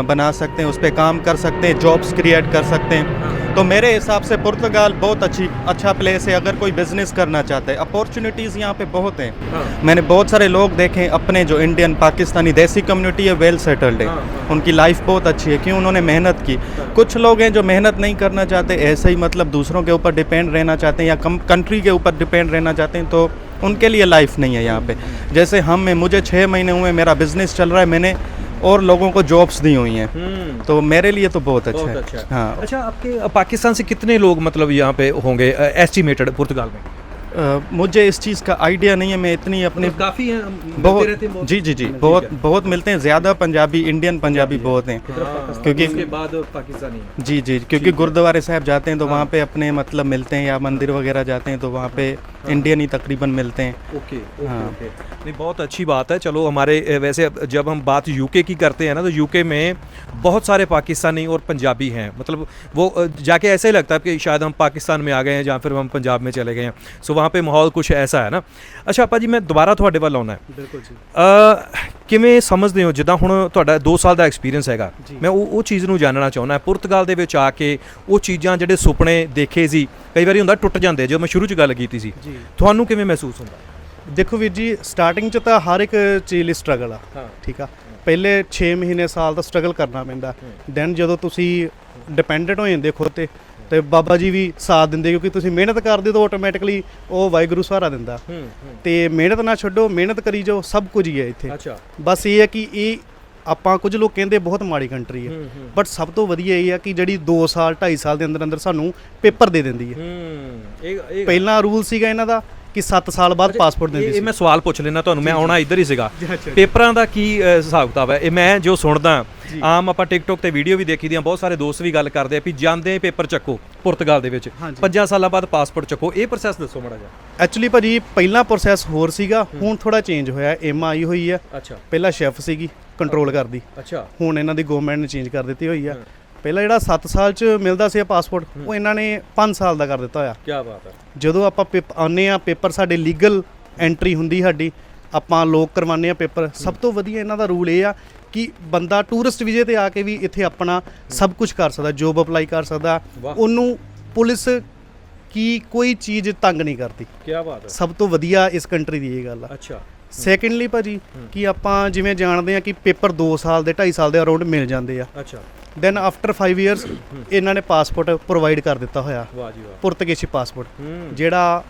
बना सकते हैं उस पर काम कर सकते हैं जॉब्स क्रिएट कर सकते हैं। तो मेरे हिसाब से पुर्तगाल बहुत अच्छी अच्छा प्लेस है अगर कोई बिज़नेस करना चाहता है। अपॉर्चुनिटीज़ यहाँ पे बहुत हैं। हाँ। मैंने बहुत सारे लोग देखे अपने जो इंडियन पाकिस्तानी देसी कम्युनिटी है वेल सेटल्ड है हाँ, हाँ, उनकी लाइफ बहुत अच्छी है क्यों? उन्होंने मेहनत की। कुछ लोग हैं जो मेहनत नहीं करना चाहते ऐसे ही मतलब दूसरों के ऊपर डिपेंड रहना चाहते हैं या कम कंट्री के ऊपर डिपेंड रहना चाहते हैं तो उनके लिए लाइफ नहीं है यहाँ पे। जैसे हम में मुझे छः महीने हुए मेरा बिज़नेस चल रहा है मैंने और लोगों को जॉब्स दी हुई हैं। हम्म। तो मेरे लिए तो बहुत अच्छा बहुत है। अच्छा। है। हाँ अच्छा आपके पाकिस्तान से कितने लोग मतलब यहाँ पे होंगे एस्टिमेटेड पुर्तगाल में? अ, मुझे इस चीज़ का आइडिया नहीं है मैं इतनी अपनी मतलब काफ़ी हैं बहुत रहते हैं जी जी जी बहुत बहुत मिलते हैं ज़्यादा पंजाबी इंडियन पंजाबी बहुत हैं। हाँ, क्योंकि- उसके बाद पाकिस्तानी जी जी क्योंकि गुरुद्वारे साहब जाते हैं तो वहाँ पे अपने मतलब मिलते हैं या मंदिर वगैरह जाते हैं तो वहाँ पे इंडियन ही तकरीबन मिलते हैं। ओके ओके हाँ। नहीं बहुत अच्छी बात है। चलो हमारे वैसे जब हम बात यूके की करते हैं ना तो यूके में बहुत सारे पाकिस्तानी और पंजाबी हैं। मतलब वो जाके ऐसे ही लगता है कि शायद हम पाकिस्तान में आ गए हैं या फिर हम पंजाब में चले गए हैं। सो वहाँ पे माहौल कुछ ऐसा है ਨਾ ਅੱਛਾ ਭਾਜੀ ਮੈਂ ਦੁਬਾਰਾ ਤੁਹਾਡੇ ਵੱਲ ਆਉਣਾ ਹੈ ਬਿਲਕੁਲ ਜੀ ਅ, ਕਿਵੇਂ ਸਮਝਦੇ ਹੋ ਜਿੱਦਾਂ ਹੁਣ ਤੁਹਾਡਾ 2 ਸਾਲ ਦਾ ਐਕਸਪੀਰੀਅੰਸ ਹੈਗਾ ਜੀ। ਮੈਂ ਉਹ ਉਹ ਚੀਜ਼ ਨੂੰ ਜਾਣਨਾ ਚਾਹੁੰਦਾ ਪੁਰਤਗਾਲ ਦੇ ਵਿੱਚ ਆ ਕੇ ਉਹ ਚੀਜ਼ਾਂ ਜਿਹੜੇ ਸੁਪਨੇ ਦੇਖੇ ਸੀ ਕਈ ਵਾਰੀ ਹੁੰਦਾ ਟੁੱਟ ਜਾਂਦੇ ਜਦੋਂ ਮੈਂ ਸ਼ੁਰੂ 'ਚ ਗੱਲ ਕੀਤੀ ਸੀ ਜੀ ਤੁਹਾਨੂੰ ਕਿਵੇਂ ਮਹਿਸੂਸ ਹੁੰਦਾ ਦੇਖੋ ਵੀਰ ਜੀ ਸਟਾਰਟਿੰਗ ਚ ਤਾਂ ਹਰ ਇੱਕ ਚੀਜ਼ ਲਈ ਸਟਰਗਲ ਆ ਹਾਂ ਠੀਕ ਆ ਪਹਿਲੇ 6 ਮਹੀਨੇ ਸਾਲ ਦਾ ਸਟਰਗਲ ਕਰਨਾ ਪੈਂਦਾ ਦੈਨ ਜਦੋਂ ਤੁਸੀਂ ਡਿਪੈਂਡੈਂਟ ਹੋ ਜਾਂਦੇ ਖੁਦ ਤੇ ਤੇ ਬਾਬਾ ਜੀ ਵੀ ਸਾਥ ਦਿੰਦੇ ਕਿਉਂਕਿ ਤੁਸੀਂ ਮਿਹਨਤ ਕਰਦੇ ਹੋ ਤਾਂ ਆਟੋਮੈਟਿਕਲੀ ਉਹ ਵਾਹਿਗੁਰੂ ਸਹਾਰਾ ਦਿੰਦਾ। ਤੇ ਮਿਹਨਤ ਨਾ ਛੱਡੋ ਮਿਹਨਤ ਕਰੀ ਜਾਓ ਸਭ ਕੁਝ ਹੀ ਹੈ ਇੱਥੇ। ਅੱਛਾ। ਬਸ ਇਹ ਹੈ ਕਿ ਇਹ ਆਪਾਂ ਕੁਝ ਲੋਕ ਕਹਿੰਦੇ ਬਹੁਤ ਮਾੜੀ ਕੰਟਰੀ ਹੈ। ਬਟ ਸਭ ਤੋਂ ਵਧੀਆ ਇਹ ਹੈ ਕਿ ਜਿਹੜੀ 2 ਸਾਲ 2.5 ਸਾਲ ਦੇ ਅੰਦਰ ਅੰਦਰ ਸਾਨੂੰ ਪੇਪਰ ਦੇ ਦਿੰਦੀ ਹੈ। ਹੂੰ ਇਹ ਇਹ ਪਹਿਲਾਂ ਰੂਲ ਸੀਗਾ ਇਹਨਾਂ ਦਾ ਕਿ 7 ਸਾਲ ਬਾਅਦ ਪਾਸਪੋਰਟ ਇਹ- ਦਿੰਦੇ ਇਹ ਸੀ। ਮੈਂ ਸਵਾਲ ਪੁੱਛ ਲੈਣਾ ਤੁਹਾਨੂੰ ਮੈਂ ਆਉਣਾ ਇੱਧਰ ਹੀ ਸੀਗਾ। ਪੇਪਰਾਂ ਦਾ ਕੀ ਹਿਸਾਬ ਕਿਤਾਬ ਹੈ? ਇਹ ਮੈਂ ਜੋ ਸੁਣਦਾ ਆਮ ਆਪਾਂ ਟਿਕਟੋਕ ਤੇ ਵੀਡੀਓ ਵੀ ਦੇਖੀ ਦੀਆਂ ਬਹੁਤ ਸਾਰੇ ਦੋਸਤ ਵੀ ਗੱਲ ਕਰਦੇ ਆ ਵੀ ਜਾਂਦੇ ਪੇਪਰ ਚੱਕੋ ਪੁਰਤਗਾਲ ਦੇ ਵਿੱਚ। ਹਾਂਜੀ। ਪੰਜਾਂ ਸਾਲਾਂ ਬਾਅਦ ਪਾਸਪੋਰਟ ਚੱਕੋ ਇਹ ਪ੍ਰੋਸੈਸ ਦੱਸੋ ਮੜਾ ਜਾ ਐਕਚੁਅਲੀ ਭਾਜੀ ਪਹਿਲਾਂ ਪ੍ਰੋਸੈਸ ਹੋਰ ਸੀਗਾ ਹੁਣ ਥੋੜਾ ਚੇਂਜ ਹੋਇਆ ਐਮ ਆਈ ਹੋਈ ਅੱਛਾ। ਪਹਿਲਾਂ ਸ਼ੈਫ ਸੀਗੀ ਕੰਟਰੋਲ ਕਰਦੀ। ਅੱਛਾ। ਹੁਣ ਇਹਨਾਂ ਦੀ ਗਵਰਨਮੈਂਟ ਨੇ ਚੇਂਜ ਕਰ ਦਿੱਤੀ ਹੋਈ ਆ। ਪਹਿਲਾਂ ਜਿਹੜਾ 7 ਸਾਲ ਚ ਮਿਲਦਾ ਸੀ ਪਾਸਪੋਰਟ ਉਹ ਇਹਨਾਂ ਨੇ 5 ਸਾਲ ਦਾ ਕਰ ਦਿੱਤਾ ਹੋਇਆ। ਕੀ ਬਾਤ ਹੈ ਜਦੋਂ ਆਪਾਂ ਪੇਪ- ਆਉਂਦੇ ਆ ਪੇਪਰ ਸਾਡੇ ਲੀਗਲ ਐਂਟਰੀ ਹੁੰਦੀ ਸਾਡੀ ਆਪਾਂ ਲੋਕ ਕਰਵਾਉਂਦੇ ਆ ਪੇਪਰ। ਸਭ ਤੋਂ ਵਧੀਆ ਇਹਨਾਂ ਦਾ ਰੂਲ ਇਹ ਆ ਕਿ ਬੰਦਾ ਟੂਰਿਸਟ ਵੀਜ਼ੇ ਤੇ ਆ ਕੇ ਵੀ ਇੱਥੇ ਆਪਣਾ ਸਭ ਕੁਝ ਕਰ ਸਕਦਾ ਜੋਬ ਅਪਲਾਈ ਕਰ ਸਕਦਾ। ਉਹਨੂੰ ਪੁਲਿਸ ਕੀ ਕੋਈ ਚੀਜ਼ ਤੰਗ ਨਹੀਂ ਕਰਦੀ। ਕੀ ਬਾਤ ਹੈ ਸਭ ਤੋਂ ਵਧੀਆ ਇਸ ਕੰਟਰੀ ਦੀ ਇਹ ਗੱਲ ਆ। ਅੱਛਾ। ਸੈਕੰਡਲੀ ਭਾਜੀ ਕਿ ਆਪਾਂ ਜਿਵੇਂ ਜਾਣਦੇ ਆ ਕਿ ਪੇਪਰ 2 ਸਾਲ ਦੇ 2.5 ਸਾਲ ਦੇ ਅਰਾਊਂਡ ਮਿਲ ਜਾਂਦੇ ਆ। ਅੱਛਾ। ਦੈਨ ਆਫਟਰ 5 ਇਅਰਸ ਇਹਨਾਂ ਨੇ ਪਾਸਪੋਰਟ ਪ੍ਰੋਵਾਈਡ ਕਰ ਦਿੱਤਾ ਹੋਇਆ। ਵਾਹ ਜੀ ਵਾਹ। ਪੁਰਤਗਾਲੀ ਪਾਸਪੋਰਟ ਜਿਹੜਾ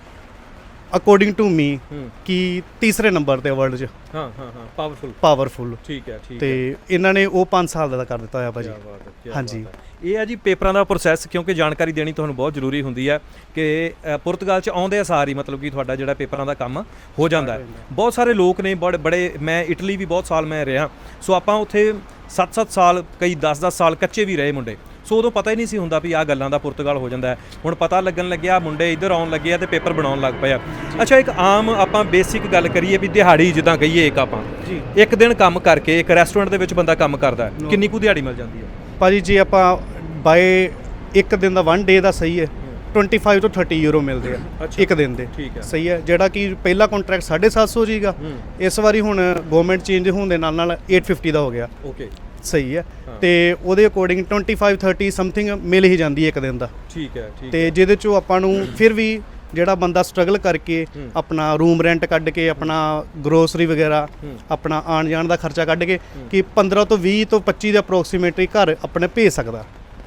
ਅਕੋਰਡਿੰਗ ਟੂ ਮੀ ਹੂੰ। ਕਿ ਤੀਸਰੇ ਨੰਬਰ ਤੇ ਵਰਲਡ 'ਚ। ਹਾਂ ਹਾਂ ਹਾਂ ਪਾਵਰਫੁਲ ਪਾਵਰਫੁਲ ਠੀਕ ਹੈ ਠੀਕ ਤੇ ਹੈ। ਇਹਨਾਂ ਨੇ ਉਹ 5 ਸਾਲ ਦਾ ਕਰ ਦਿੱਤਾ ਹੋਇਆ ਭਾਜੀ। ਕਿਆ ਬਾਤ ਹੈ, ਕਿਆ ਹਾਂਜੀ। ਬਾਤ ਹੈ। ਇਹ ਹੈ ਜੀ ਪੇਪਰਾਂ ਦਾ ਪ੍ਰੋਸੈਸ ਕਿਉਂਕਿ ਜਾਣਕਾਰੀ ਦੇਣੀ ਤੁਹਾਨੂੰ ਬਹੁਤ ਜ਼ਰੂਰੀ ਹੁੰਦੀ ਹੈ ਕਿ ਅ, ਪੁਰਤਗਾਲ ਚ ਆਉਂਦੇ ਆ ਸਾਰ ਹੀ ਮਤਲਬ ਕਿ ਤੁਹਾਡਾ ਜਿਹੜਾ ਪੇਪਰਾਂ ਦਾ ਕੰਮ ਹੋ ਜਾਂਦਾ ਹੈ। ਬਹੁਤ ਸਾਰੇ ਲੋਕ ਨੇ ਬੜੇ ਬੜੇ ਮੈਂ ਇਟਲੀ ਵੀ ਬਹੁਤ ਸਾਲ ਮੈਂ ਰਿਹਾ। ਸੋ ਆਪਾਂ ਉੱਥੇ 7-7 ਸਾਲ ਕਈ 10-10 ਸਾਲ ਕੱਚੇ ਵੀ ਰਹੇ ਮੁੰਡੇ। ਸੋ ਉਦੋਂ ਪਤਾ ਹੀ ਨਹੀਂ ਸੀ ਹੁੰਦਾ ਵੀ ਆਹ ਗੱਲਾਂ ਦਾ ਪੁਰਤਗਾਲ ਹੋ ਜਾਂਦਾ ਹੁਣ ਪਤਾ ਲੱਗਣ ਲੱਗਿਆ ਮੁੰਡੇ ਇੱਧਰ ਆਉਣ ਲੱਗੇ ਆ ਤੇ ਪੇਪਰ ਬਣਾਉਣ ਲੱਗ ਪਏ ਆ। ਅੱਛਾ ਇੱਕ ਆਮ ਆਪਾਂ ਬੇਸਿਕ ਗੱਲ ਕਰੀਏ ਵੀ ਦਿਹਾੜੀ ਜਿੱਦਾਂ ਕਹੀਏ ਇੱਕ ਆਪਾਂ। ਜੀ। ਇੱਕ ਦਿਨ ਕੰਮ ਕਰਕੇ ਇੱਕ ਰੈਸਟੋਰੈਂਟ ਦੇ ਵਿੱਚ ਬੰਦਾ ਕੰਮ ਕਰਦਾ ਕਿੰਨੀ ਕੁ ਦਿਹਾੜੀ ਮਿਲ ਜਾਂਦੀ ਹੈ? ਭਾਜੀ ਜੇ ਆਪਾਂ ਬਾਏ ਇੱਕ ਦਿਨ ਦਾ 1 ਡੇ ਦਾ ਸਹੀ ਹੈ 25 ਤੋਂ 30 ਯੂਰੋ ਮਿਲਦੇ ਆ। ਇੱਕ ਦਿਨ ਦੇ। ਠੀਕ ਹੈ। ਸਹੀ ਹੈ। ਜਿਹੜਾ ਕਿ ਪਹਿਲਾ ਕੰਟਰੈਕਟ 750 ਜੀਗਾ ਇਸ ਵਾਰੀ ਹੁਣ ਗਵਰਨਮੈਂਟ ਚੇਂਜ ਹੋਣ ਦੇ ਨਾਲ ਨਾਲ 850 ਦਾ ਹੋ ਗਿਆ। ਓਕੇ ਸਹੀ ਹੈ। ਤੇ ਉਹਦੇ ਅਕੋਰਡਿੰਗ 25 30 ਸਮਥਿੰਗ ਮਿਲ ਹੀ ਜਾਂਦੀ ਹੈ ਇੱਕ ਦਿਨ ਦਾ ਠੀਕ ਹੈ ਠੀਕ ਤੇ ਜਿਹਦੇ ਚੋਂ ਆਪਾਂ ਨੂੰ ਫਿਰ ਵੀ ਜਿਹੜਾ ਬੰਦਾ ਸਟਰਗਲ ਕਰਕੇ। ਆਪਣਾ ਰੂਮ ਰੈਂਟ ਕੱਢ ਕੇ ਆਪਣਾ ਗਰੋਸਰੀ ਵਗੈਰਾ। ਆਪਣਾ ਆਣ ਜਾਣ ਦਾ ਖਰਚਾ ਕੱਢ ਕੇ ਕਿ 15 ਤੋਂ 20 ਤੋਂ 25 ਦੇ ਅਪਰੋਕਸੀਮੇਟਲੀ ਘਰ ਆਪਣੇ ਭੇਜ ਸਕਦਾ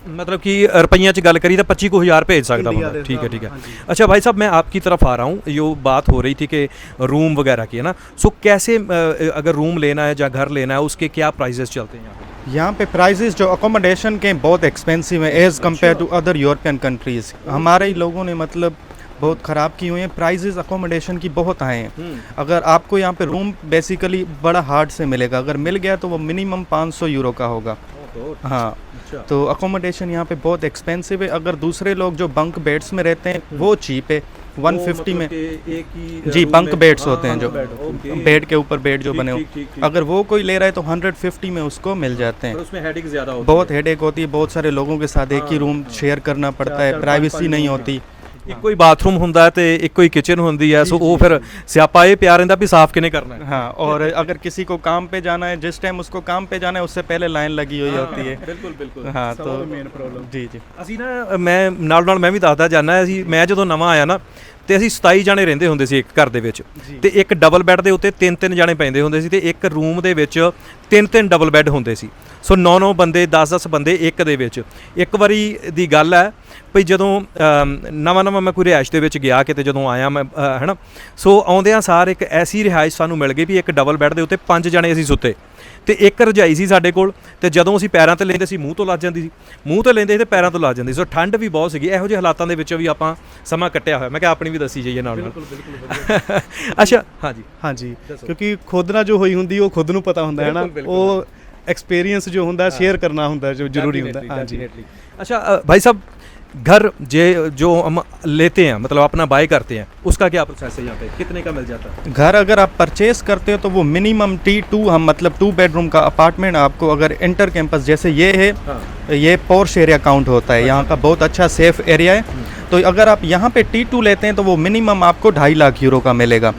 मतलब कि रुपया च गल करी तो पच्ची को हज़ार भेज सकता इंडिया दे ठीक है ठीक है। हाँ अच्छा भाई साहब मैं आपकी तरफ़ आ रहा हूँ। जो बात हो रही थी कि रूम वगैरह की है ना? सो कैसे अ, अगर रूम लेना है या घर लेना है उसके क्या प्राइजेस चलते हैं यहाँ पे? यहाँ पे प्राइजेस जो अकोमोडेशन के बहुत एक्सपेंसिव है as compare to other European countries हमारे ही लोगों ने मतलब बहुत ख़राब की हुई हैं। प्राइजेस अकोमोडेशन की बहुत हाई हैं। अगर आपको यहाँ पे रूम बेसिकली बड़ा हार्ड से मिलेगा। अगर मिल गया तो वो मिनिमम 500 यूरो का होगा। हाँ अच्छा। तो अकोमोडेशन यहाँ पे बहुत एक्सपेंसिव है। अगर दूसरे लोग जो बंक बेड्स में रहते हैं वो चीप है। 150 मतलब में। एक ही जी बंक बेड्स हाँ, होते हैं हाँ, जो बेड, के ऊपर बेड जो बने। हो। अगर वो कोई ले रहा है तो 150 में उसको मिल जाते पर हैं उसमें हेडिंग ज़्यादा होती बहुत हेडेक होती है बहुत सारे लोगों के साथ एक ही हाँ, रूम हाँ। शेयर करना पड़ता है। प्राइवेसी नहीं होती। ਇੱਕੋ ਹੀ ਬਾਥਰੂਮ ਹੁੰਦਾ ਤੇ ਇੱਕੋ ही किचन ਹੁੰਦੀ है सो वो फिर ਸਿਆਪਾ ਇਹ ਪਿਆ ਰਹਿੰਦਾ भी साफ किने करना है हाँ और अगर किसी को काम पे जाना है जिस टाइम उसको काम पे जाना है उससे पहले लाइन लगी हुई होती है ਬਿਲਕੁਲ ਬਿਲਕੁਲ हाँ तो मेन प्रॉब्लम जी जी ਅਸੀਂ ਨਾ ਮੈਂ ਨਾਲ ਨਾਲ ਮੈਂ ਵੀ ਦੱਸਦਾ ਜਾਣਾ ਅਸੀਂ ਮੈਂ ਜਦੋਂ ਨਵਾਂ ਆਇਆ ਨਾ ਤੇ ਅਸੀਂ 27 ਜਾਣੇ ਰਹਿੰਦੇ ਹੁੰਦੇ ਸੀ ਇੱਕ ਘਰ ਦੇ ਵਿੱਚ। ਤੇ ਇੱਕ ਡਬਲ ਬੈੱਡ ਦੇ ਉੱਤੇ ਤਿੰਨ ਤਿੰਨ ਜਾਣੇ ਪੈਂਦੇ ਹੁੰਦੇ ਸੀ ਤੇ ਇੱਕ ਰੂਮ ਦੇ ਵਿੱਚ ਤਿੰਨ ਤਿੰਨ ਡਬਲ ਬੈੱਡ ਹੁੰਦੇ ਸੀ। ਸੋ 9 9 ਬੰਦੇ 10 10 ਬੰਦੇ ਇੱਕ ਦੇ ਵਿੱਚ। ਇੱਕ ਵਾਰੀ ਦੀ ਗੱਲ ਹੈ ਭਈ ਜਦੋਂ ਨਵਾਂ ਨਵਾਂ ਮੈਂ ਕੋਈ ਰਿਹਾਇਸ਼ ਦੇ ਵਿੱਚ ਗਿਆ ਕਿਤੇ ਜਦੋਂ ਆਇਆ ਮੈਂ ਹੈਨਾ? ਸੋ ਆਉਂਦਿਆਂ ਸਾਰ ਇੱਕ ਐਸੀ ਰਿਹਾਇਸ਼ ਸਾਨੂੰ ਮਿਲ ਗਈ ਵੀ ਇੱਕ ਡਬਲ ਬੈੱਡ ਦੇ ਉੱਤੇ ਪੰਜ ਜਾਣੇ ਅਸੀਂ ਸੁੱਤੇ। ਤੇ ਇੱਕ ਰਜਾਈ ਸੀ ਸਾਡੇ ਕੋਲ ਤੇ ਜਦੋਂ ਅਸੀਂ ਪੈਰਾਂ ਤੇ ਲੈਂਦੇ ਸੀ ਮੂੰਹ ਤੋਂ ਲੱਜ ਜਾਂਦੀ ਸੀ। ਮੂੰਹ ਤੋਂ ਲੈਂਦੇ ਸੀ ਤੇ ਪੈਰਾਂ ਤੋਂ ਲੱਜ ਜਾਂਦੀ ਸੀ। ਸੋ ਠੰਡ ਵੀ ਬਹੁਤ ਸੀਗੀ। ਇਹੋ ਜਿਹੇ ਹਾਲਾਤਾਂ ਦੇ ਵਿੱਚ ਵੀ ਆਪਾਂ ਸਮਾਂ ਕੱਟਿਆ ਹੋਇਆ। ਮੈਂ ਕਿਹਾ ਆਪਣੀ ਵੀ ਦੱਸੀ ਜਾਈਏ ਨਾਲ ਨਾਲ ਅੱਛਾ ਹਾਂਜੀ। ਹਾਂਜੀ। ਕਿਉਂਕਿ ਖੁਦ ਨਾਲ ਜੋ ਹੋਈ ਹੁੰਦੀ ਉਹ ਖੁਦ ਨੂੰ ਪਤਾ ਹੁੰਦਾ ਹੈ ਨਾ। ਉਹ ਐਕਸਪੀਰੀਅੰਸ ਜੋ ਹੁੰਦਾ ਸ਼ੇਅਰ ਕਰਨਾ ਹੁੰਦਾ ਜੋ ਜ਼ਰੂਰੀ ਹੁੰਦਾ Definitely, ਹਾਂਜੀ definitely. अच्छा अ, भाई साहब घर जे जो हम लेते हैं मतलब अपना बाय करते हैं उसका क्या प्रोसेस है यहाँ पे कितने का मिल जाता है घर अगर आप परचेज करते हो तो वो मिनिमम टी टू हम मतलब टू बेडरूम का अपार्टमेंट आपको अगर इंटर कैंपस जैसे ये है हाँ ये पोर्श एरिया काउंट होता है यहाँ का बहुत अच्छा सेफ एरिया है तो अगर आप यहाँ पे टी टू लेते हैं तो वो मिनिमम आपको ढाई लाख यूरो का मिलेगा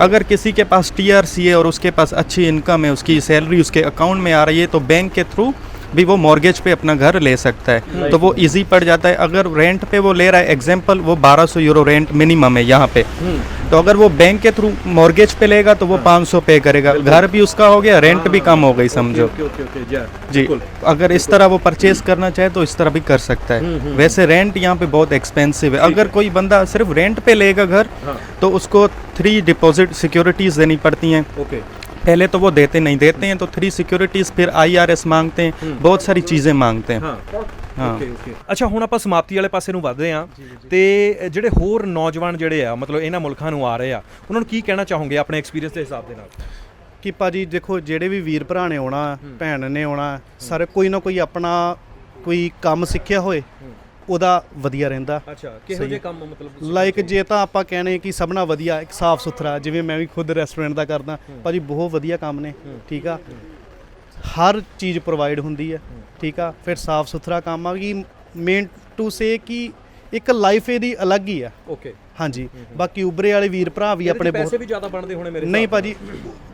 अगर किसी के पास टी आर सी है और उसके पास अच्छी इनकम है उसकी सैलरी उसके अकाउंट में आ रही है तो बैंक के थ्रू भी वो मॉर्गेज पे अपना घर ले सकता है। तो वो इजी पड़ जाता है। अगर रेंट पे वो ले रहा है एग्ज़ाम्पल वो 1200 यूरो रेंट मिनिमम है यहाँ पे। तो अगर वो बैंक के थ्रू मॉर्गेज पे लेगा तो वो 500 पे करेगा। घर भी उसका हो गया रेंट भी कम हो गई समझो। ओके ओके ओके जी जी अगर इस तरह वो परचेज करना चाहे तो इस तरह भी कर सकता है। वैसे रेंट यहाँ पे बहुत एक्सपेंसिव है। अगर कोई बंदा सिर्फ़ रेंट पे लेगा घर हाँ। तो उसको थ्री डिपॉजिट सिक्योरिटीज देनी पड़ती हैं। ओके। पहले तो वो देते नहीं देते हैं तो थ्री सिक्योरिटीज फिर आईआरएस मांगते हैं बहुत सारी चीज़ें मांगते हैं ਹਾਂ ਹਾਂ। ਓਕੇ ਓਕੇ ਅੱਛਾ ਹੁਣ ਆਪਾਂ ਸਮਾਪਤੀ ਵਾਲੇ ਪਾਸੇ ਨੂੰ ਵਧਦੇ ਹਾਂ ਤੇ ਜਿਹੜੇ ਹੋਰ ਨੌਜਵਾਨ ਜਿਹੜੇ ਆ ਮਤਲਬ ਇਹਨਾਂ ਮੁਲਕਾਂ ਨੂੰ ਆ ਰਹੇ ਆ ਉਹਨਾਂ ਨੂੰ ਕੀ ਕਹਿਣਾ ਚਾਹੋਗੇ ਆਪਣੇ ਐਕਸਪੀਰੀਅੰਸ ਦੇ ਹਿਸਾਬ ਦੇ ਨਾਲ ਕਿ ਭਾਜੀ ਦੇਖੋ ਜਿਹੜੇ ਵੀ ਵੀਰ ਭਰਾ ਨੇ ਆਉਣਾ ਭੈਣ ਨੇ ਆਉਣਾ ਸਾਰੇ ਕੋਈ ਨਾ ਕੋਈ ਆਪਣਾ ਕੋਈ ਕੰਮ ਸਿੱਖਿਆ ਹੋਏ ਉਹਦਾ ਵਧੀਆ ਰਹਿੰਦਾ। ਅੱਛਾ ਸਹੀ ਹੈ। ਕੰਮ ਮਤਲਬ ਲਾਈਕ ਜੇ ਤਾਂ ਆਪਾਂ ਕਹਿੰਦੇ ਕਿ ਸਭ ਨਾਲ ਵਧੀਆ ਇੱਕ ਸਾਫ਼ ਸੁਥਰਾ ਜਿਵੇਂ ਮੈਂ ਵੀ ਖੁਦ ਰੈਸਟੋਰੈਂਟ ਦਾ ਕਰਦਾ ਭਾਜੀ ਬਹੁਤ ਵਧੀਆ ਕੰਮ ਨੇ ਠੀਕ ਆ? ਹਰ ਚੀਜ਼ ਪ੍ਰੋਵਾਈਡ ਹੁੰਦੀ ਹੈ ਠੀਕ ਆ? ਫਿਰ ਸਾਫ਼ ਸੁਥਰਾ ਕੰਮ ਆ ਕਿ ਮੇਨ ਟੂ ਸੇ ਕਿ ਇੱਕ ਲਾਈਫ ਇਹਦੀ ਅਲੱਗ ਹੀ ਆ। ਓਕੇ ਹਾਂਜੀ। ਬਾਕੀ ਉਬਰੇ ਵਾਲੇ ਵੀਰ ਭਰਾ ਵੀ ਆਪਣੇ ਪੈਸੇ ਵੀ ਜ਼ਿਆਦਾ ਬਣਦੇ ਹੋਣੇ ਮੇਰੇ ਨਹੀਂ ਭਾਜੀ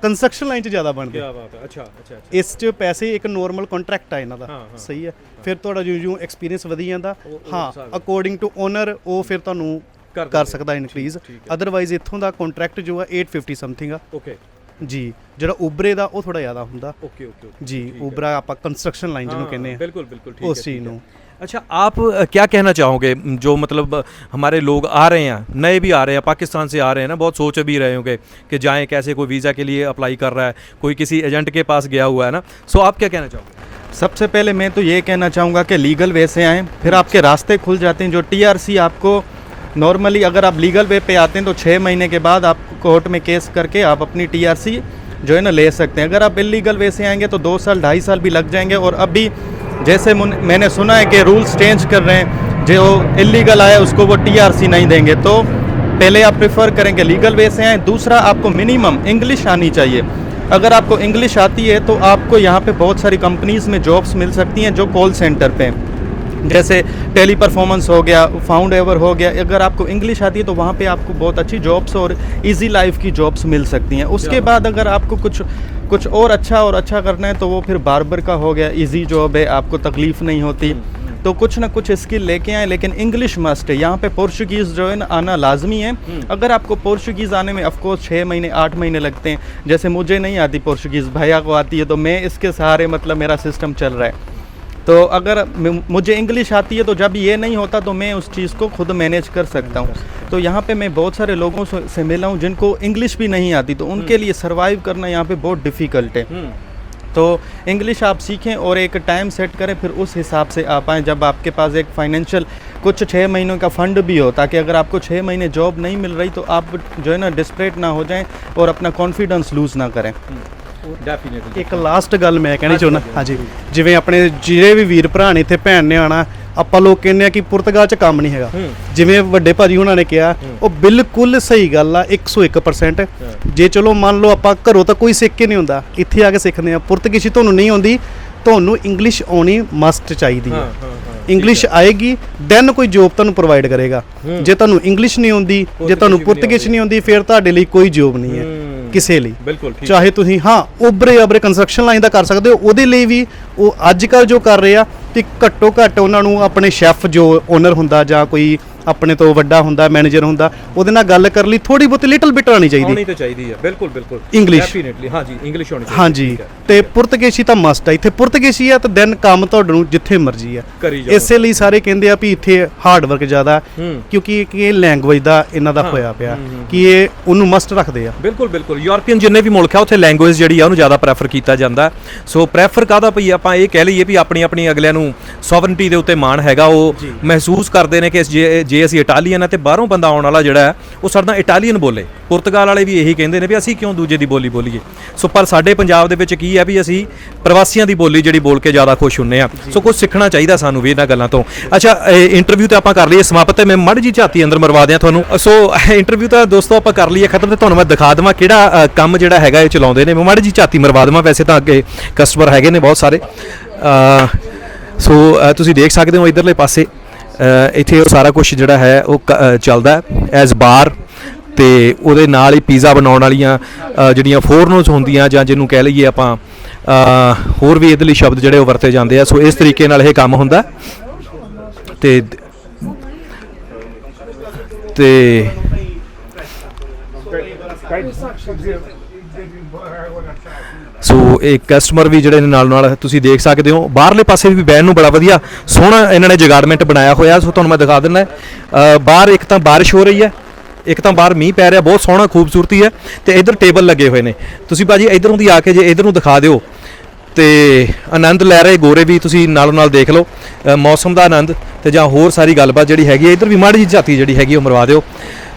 ਕੰਸਟਰਕਸ਼ਨ ਲਾਈਨ 'ਚ ਜ਼ਿਆਦਾ ਬਣਦੇ। ਕੀ ਬਾਤ ਹੈ। ਅੱਛਾ ਅੱਛਾ ਇਸ 'ਚ ਪੈਸੇ ਇੱਕ ਨੋਰਮਲ ਕੰਟਰੈਕਟ ਆ ਇਹਨਾਂ ਦਾ। ਸਹੀ ਹੈ। ਫਿਰ ਤੁਹਾਡਾ ਜਿਉਂ ਜਿਉਂ ਐਕਸਪੀਰੀਅੰਸ ਵਧੀ ਜਾਂਦਾ ਉਹ- ਉਹ ਹਾਂ ਹਿਸਾਬ। ਅਕੋਰਡਿੰਗ ਟੂ ਓਨਰ ਉਹ ਫਿਰ ਤੁਹਾਨੂੰ ਕਰ ਕਰ ਦਿੰਦੇ। ਸਕਦਾ ਇਨਕਰੀਜ਼ ਠੀਕ ਹੈ। ਅਦਰਵਾਈਜ਼ ਇੱਥੋਂ ਦਾ ਕੰਟਰੈਕਟ ਜੋ ਆ 850 ਸਮਥਿੰਗ ਆ ਓਕੇ ਜੀ ਜਿਹੜਾ ਉਬਰੇ ਦਾ ਉਹ ਥੋੜਾ ਜ਼ਿਆਦਾ ਹੁੰਦਾ ओके ओके ओके ਜੀ ਉਬਰਾ ਆਪਾਂ ਕੰਸਟਰਕਸ਼ਨ ਲਾਈਨ ਜਿਹਨੂੰ ਕਹਿੰਦੇ ਆ बिल्कुल बिल्कुल ठीक उस है, चीज़ ठीक है। ਨੂੰ। अच्छा आप अ, क्या कहना चाहोगे म, जो मतलब अ, हमारे लोग आ रहे हैं नए भी आ रहे हैं पाकिस्तान से आ रहे हैं ना बहुत सोच भी रहे होंगे कि जाएं कैसे कोई वीज़ा के लिए अप्लाई कर रहा है कोई किसी एजेंट के पास गया हुआ है ना सो आप क्या कहना चाहोगे सबसे पहले मैं तो ये कहना चाहूँगा कि लीगल वे से आएँ, फिर आपके रास्ते खुल जाते हैं जो टीआरसी आपको नॉर्मली अगर आप लीगल वे पे आते हैं तो छः महीने के बाद आप कोर्ट में केस करके आप अपनी टीआरसी जो है ना ले सकते हैं। अगर आप इलीगल वे से आएँगे तो दो साल, ढाई साल भी लग जाएँगे और अभी जैसे मैंने सुना है कि रूल्स चेंज कर रहे हैं, जो इलीगल आया उसको वो टीआरसी नहीं देंगे। तो पहले आप प्रेफर करेंगे लीगल वे से आए, दूसरा आपको मिनिमम इंग्लिश आनी चाहिए। अगर आपको इंग्लिश आती है तो आपको यहाँ पे बहुत सारी कंपनीज़ में जॉब्स मिल सकती हैं जो कॉल सेंटर पे जैसे टेली परफॉर्मेंस हो गया फाउंड एवर हो गया अगर आपको इंग्लिश आती है तो वहाँ पे आपको बहुत अच्छी जॉब्स और इजी लाइफ की जॉब्स मिल सकती हैं। उसके बाद अगर आपको कुछ कुछ और अच्छा और अच्छा करना है तो वो फिर बार्बर का हो गया इजी जॉब है आपको तकलीफ़ नहीं होती। तो कुछ ना कुछ स्किल लेके आए लेकिन इंग्लिश मस्ट है यहाँ पे पोर्चुगीज़ जो है ना आना लाजमी है। अगर आपको पोर्चुगीज़ आने में ऑफकोर्स छः महीने आठ महीने लगते हैं। जैसे मुझे नहीं आती पोर्चुगीज़ भैया को आती है तो मैं इसके सहारे मतलब मेरा सिस्टम चल रहा है। तो अगर मुझे इंग्लिश आती है तो जब ये नहीं होता तो मैं उस चीज़ को खुद मैनेज कर सकता हूँ। तो यहाँ पे मैं बहुत सारे लोगों से मिला हूँ जिनको इंग्लिश भी नहीं आती तो उनके लिए सरवाइव करना यहाँ पे बहुत डिफ़िकल्ट है। तो इंग्लिश आप सीखें और एक टाइम सेट करें फिर उस हिसाब से आप आएँ जब आपके पास एक फाइनेंशियल कुछ छः महीनों का फंड भी हो ताकि अगर आपको छः महीने जॉब नहीं मिल रही तो आप जो है ना डिस्परेट ना हो जाएं और अपना कॉन्फिडेंस लूज़ ना करें डेफिनेटली ਇੱਕ ਲਾਸਟ ਗੱਲ ਮੈਂ ਕਹਿਣੀ ਹਾਂਜੀ, ਚਾਹੁੰਦਾ ਹਾਂਜੀ, ਹਾਂਜੀ ਜਿਵੇਂ ਆਪਣੇ ਜਿਹੜੇ ਵੀ ਵੀਰ ਭਰਾ ਨੇ ਇੱਥੇ ਭੈਣ ਨੇ ਆਣਾ ਆਪਾਂ ਲੋਕ ਕਹਿੰਦੇ ਆ ਕਿ ਪੁਰਤਗਾਲ 'ਚ ਕੰਮ ਨਹੀਂ ਹੈਗਾ। ਜਿਵੇਂ ਵੱਡੇ ਭਾਜੀ ਉਹਨਾਂ ਨੇ ਕਿਹਾ ਉਹ ਬਿਲਕੁਲ ਸਹੀ ਗੱਲ ਆ 101% ਜੇ ਚਲੋ ਮੰਨ ਲਓ ਆਪਾਂ ਘਰੋਂ ਤਾਂ ਕੋਈ ਸਿੱਖ ਕੇ ਨਹੀਂ ਹੁੰਦਾ ਇੱਥੇ ਆ ਕੇ ਸਿੱਖਦੇ ਆ। ਪੁਰਤਗੀਜ਼ੀ ਤੁਹਾਨੂੰ ਨਹੀਂ ਆਉਂਦੀ ਤੁਹਾਨੂੰ ਇੰਗਲਿਸ਼ ਆਉਣੀ ਮਸਟ ਚਾਹੀਦੀ ਹੈ ਇੰਗਲਿਸ਼ ਆਏਗੀ ਦੈਨ ਕੋਈ ਜੋਬ ਤੁਹਾਨੂੰ ਪ੍ਰੋਵਾਈਡ ਕਰੇਗਾ। ਜੇ ਤੁਹਾਨੂੰ ਇੰਗਲਿਸ਼ ਨਹੀਂ ਆਉਂਦੀ ਜੇ ਤੁਹਾਨੂੰ ਪੁਰਤਗੀਜ਼ੀ ਨਹੀਂ ਆਉਂਦੀ। ਫਿਰ ਤੁਹਾਡੇ ਲਈ ਕੋਈ ਜੋਬ ਨਹੀਂ ਹੈ। ਕਿਸੇ ਲਈ। ਚਾਹੇ ਤੁਸੀਂ ਹਾਂ ਉਬਰੇ ਅਬਰੇ ਕੰਸਟਰਕਸ਼ਨ ਲਾਈਨ ਦਾ ਕਰ ਸਕਦੇ ਹੋ ਉਹਦੇ ਲਈ ਵੀ ਉਹ ਅੱਜ ਕੱਲ ਜੋ ਕਰ ਰਹੇ ਆ ਕਿ ਘੱਟੋ ਘੱਟ ਉਹਨਾਂ ਨੂੰ ਆਪਣੇ ਸ਼ੈਫ ਜੋ ਓਨਰ ਹੁੰਦਾ ਜਾਂ ਕੋਈ ਆਪਣੇ ਤੋਂ ਵੱਡਾ ਹੁੰਦਾ ਮੈਨੇਜਰ ਹੁੰਦਾ ਉਹਦੇ ਨਾਲ ਗੱਲ ਕਰਨ ਲਈ ਥੋੜੀ ਬਹੁਤੀ ਲਿਟਲ ਬਿਟ ਆਣੀ ਚਾਹੀਦੀ ਆਉਣੀ ਤਾਂ ਚਾਹੀਦੀ ਹੈ ਬਿਲਕੁਲ ਬਿਲਕੁਲ English। ਡੈਫੀਨਿਟਲੀ ਹਾਂਜੀ ਇੰਗਲਿਸ਼ ਹੋਣੀ ਚਾਹੀਦੀ ਹਾਂਜੀ ਠੀਕ ਹੈ। ਤੇ ਪੁਰਤਗੀਜ਼ੀ ਤਾਂ ਮਸਟ ਆ ਇੱਥੇ ਪੁਰਤਗੀਜ਼ੀ ਆ ਤਾਂ ਦੈਨ ਕੰਮ ਤੁਹਾਨੂੰ ਜਿੱਥੇ ਮਰਜ਼ੀ ਆ ਕਰੀ ਜਾਓ। ਇਸੇ ਲਈ ਸਾਰੇ ਕਹਿੰਦੇ ਆ ਵੀ ਇੱਥੇ ਹਾਰਡ ਵਰਕ ਜ਼ਿਆਦਾ ਹੂੰ। ਕਿਉਂਕਿ ਕਿ ਇਹ ਲੈਂਗੁਏਜ ਦਾ ਇਹਨਾਂ ਦਾ ਹੋਇਆ ਪਿਆ ਕਿ ਇਹ ਉਹਨੂੰ ਮਸਟ ਰੱਖਦੇ ਆ ਬਿਲਕੁਲ ਬਿਲਕੁਲ ਯੂਰਪੀਅਨ ਜਿੰਨੇ ਵੀ ਮੁਲਕ ਆ ਉੱਥੇ ਲੈਂਗੁਏਜ ਜਿਹੜੀ ਆ ਉਹਨੂੰ ਜ਼ਿਆਦਾ ਪ੍ਰੈਫਰ ਕੀਤਾ ਜਾਂਦਾ ਹੈ। ਸੋ ਪ੍ਰੈਫਰ ਕਾਦਾ ਭਈ ਆਪਾਂ ਇਹ ਕਹਿ ਲਈਏ ਵੀ ਆਪਣੀ ਆਪਣੀ ਅਗਲਿਆਂ ਨੂੰ ਸੋਵਰਨਟੀ ਦੇ ਉੱਤੇ ਮਾਣ ਹੈਗਾ ਉਹ ਮਹਿਸੂਸ ਕਰਦੇ ਨੇ ਕਿ ਜੇ ਜੇ ਅਸੀਂ ਇਟਾਲੀਅਨ ਆ ਤੇ ਬਾਹਰੋਂ ਬੰਦਾ ਆਉਣ ਵਾਲਾ ਜਿਹੜਾ ਹੈ ਉਹ ਸਾਡਾ ਇਟਾਲੀਅਨ ਬੋਲੇ। ਪੁਰਤਗਾਲ ਵਾਲੇ ਵੀ ਇਹੀ ਕਹਿੰਦੇ ਨੇ ਵੀ ਅਸੀਂ ਕਿਉਂ ਦੂਜੇ ਦੀ ਬੋਲੀ ਬੋਲੀਏ? ਸੋ ਪਰ ਸਾਡੇ ਪੰਜਾਬ ਦੇ ਵਿੱਚ ਕੀ ਹੈ ਵੀ ਅਸੀਂ ਪ੍ਰਵਾਸੀਆਂ ਦੀ ਬੋਲੀ ਜਿਹੜੀ ਬੋਲ ਕੇ ਜ਼ਿਆਦਾ ਖੁਸ਼ ਹੁੰਨੇ ਆ ਸੋ ਕੁਝ ਸਿੱਖਣਾ ਚਾਹੀਦਾ ਸਾਨੂੰ ਵੀ ਇਹਨਾਂ ਗੱਲਾਂ ਤੋਂ। ਅੱਛਾ ਇੰਟਰਵਿਊ ਤੇ ਆਪਾਂ ਕਰ ਲਈਏ ਸਮਾਪਤ ਤੇ ਮੈਂ ਮੜ ਜੀ ਝਾਤੀ ਅੰਦਰ ਮਰਵਾ ਦਿਆਂ ਤੁਹਾਨੂੰ। ਸੋ ਇੰਟਰਵਿਊ ਤਾਂ ਦੋਸਤੋ ਆਪਾਂ ਕਰ ਲਈਏ ਖਤਮ ਤੇ ਤੁਹਾਨੂੰ ਮੈਂ ਦਿਖਾ ਦੇਵਾਂ ਕਿਹੜਾ ਕੰਮ ਜਿਹੜਾ ਹੈਗਾ ਇਹ ਚਲਾਉਂਦੇ ਨੇ। ਮੈਂ ਮੜ ਜੀ ਝਾਤੀ ਮਰਵਾ ਦੇਵਾਂ ਵੈਸੇ ਤਾਂ ਅੱਗੇ ਕਸਟਮਰ ਹੈਗੇ ਨੇ ਬਹੁਤ ਸਾਰੇ। ਸੋ ਤੁਸੀਂ ਦੇਖ ਸਕਦੇ ਹੋ ਇਧਰਲੇ ਪਾਸੇ। ਇੱਥੇ ਉਹ ਸਾਰਾ ਕੁਝ ਜਿਹੜਾ ਹੈ ਉਹ ਕ- ਚੱਲਦਾ ਐਜ਼ ਬਾਰ ਤੇ ਉਹਦੇ ਨਾਲ ਹੀ ਪੀਜ਼ਾ ਬਣਾਉਣ ਵਾਲੀਆਂ ਜਿਹੜੀਆਂ ਫੋਰਨੋਸ ਹੁੰਦੀਆਂ ਜਾਂ ਜਿਹਨੂੰ ਕਹਿ ਲਈਏ ਆਪਾਂ ਹੋਰ ਵੀ ਇਹਦੇ ਲਈ ਸ਼ਬਦ ਜਿਹੜੇ ਉਹ ਵਰਤੇ ਜਾਂਦੇ ਆ। ਸੋ ਇਸ ਤਰੀਕੇ ਨਾਲ ਇਹ ਕੰਮ ਹੁੰਦਾ। ਤੇ ਤੇ ਸੋ ਇਹ ਕਸਟਮਰ ਵੀ ਜਿਹੜੇ ਨੇ ਨਾਲ ਨਾਲ ਤੁਸੀਂ ਦੇਖ ਸਕਦੇ ਹੋ। ਬਾਹਰਲੇ ਪਾਸੇ ਵੀ ਬੈਨ ਨੂੰ ਬੜਾ ਵਧੀਆ ਸੋਹਣਾ ਇਹਨਾਂ ਨੇ ਜਗਾਰਡਮੈਂਟ ਬਣਾਇਆ ਹੋਇਆ। ਸੋ ਤੁਹਾਨੂੰ ਮੈਂ ਦਿਖਾ ਦਿੰਦਾ ਬਾਹਰ ਇੱਕ ਤਾਂ ਬਾਰਿਸ਼ ਹੋ ਰਹੀ ਹੈ, ਇੱਕ ਤਾਂ ਬਾਹਰ ਮੀਂਹ ਪੈ ਰਿਹਾ, ਬਹੁਤ ਸੋਹਣਾ ਖੂਬਸੂਰਤੀ ਹੈ ਤੇ ਇਧਰ ਟੇਬਲ ਲੱਗੇ ਹੋਏ ਨੇ। ਤੁਸੀਂ ਭਾਜੀ ਇਧਰੋਂ ਦੀ ਆ ਕੇ ਜੇ ਇਧਰ ਨੂੰ ਦਿਖਾ ਦਿਓ। ਤੇ ਆਨੰਦ ਲੈ ਰਹੇ ਗੋਰੇ ਵੀ ਤੁਸੀਂ ਨਾਲੋਂ ਨਾਲ ਦੇਖ ਲਓ। ਮੌਸਮ ਦਾ ਆਨੰਦ ਤੇ ਜਾਂ ਹੋਰ ਸਾਰੀ ਗੱਲਬਾਤ ਜਿਹੜੀ ਹੈਗੀ ਹੈ, ਇਧਰ ਵੀ ਮਾੜੀ ਜਿਹੀ ਝਾਤੀ ਜਿਹੜੀ ਹੈਗੀ ਉਹ ਮਰਵਾ ਦਿਓ।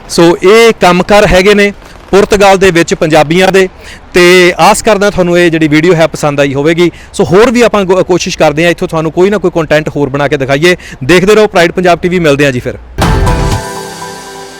ਸੋ ਇਹ ਕੰਮਕਾਰ ਹੈਗੇ ਨੇ। ਪੁਰਤਗਾਲ ਦੇ ਵਿੱਚ ਪੰਜਾਬੀਆਂ ਦੇ। ਤੇ ਆਸ ਕਰਦਾ ਤੁਹਾਨੂੰ ਇਹ ਜਿਹੜੀ ਵੀਡੀਓ ਹੈ ਪਸੰਦ ਆਈ ਹੋਵੇਗੀ। ਸੋ ਹੋਰ ਵੀ ਆਪਾਂ ਗੋ- ਕੋਸ਼ਿਸ਼ ਕਰਦੇ ਹਾਂ, ਇੱਥੋਂ ਤੁਹਾਨੂੰ ਕੋਈ ਨਾ ਕੋਈ ਕੰਟੈਂਟ ਹੋਰ ਬਣਾ ਕੇ ਦਿਖਾਈਏ। ਦੇਖਦੇ ਰਹੋ ਪ੍ਰਾਈਡ ਪੰਜਾਬ ਟੀਵੀ ਮਿਲਦੇ ਹਾਂ ਜੀ ਫਿਰ।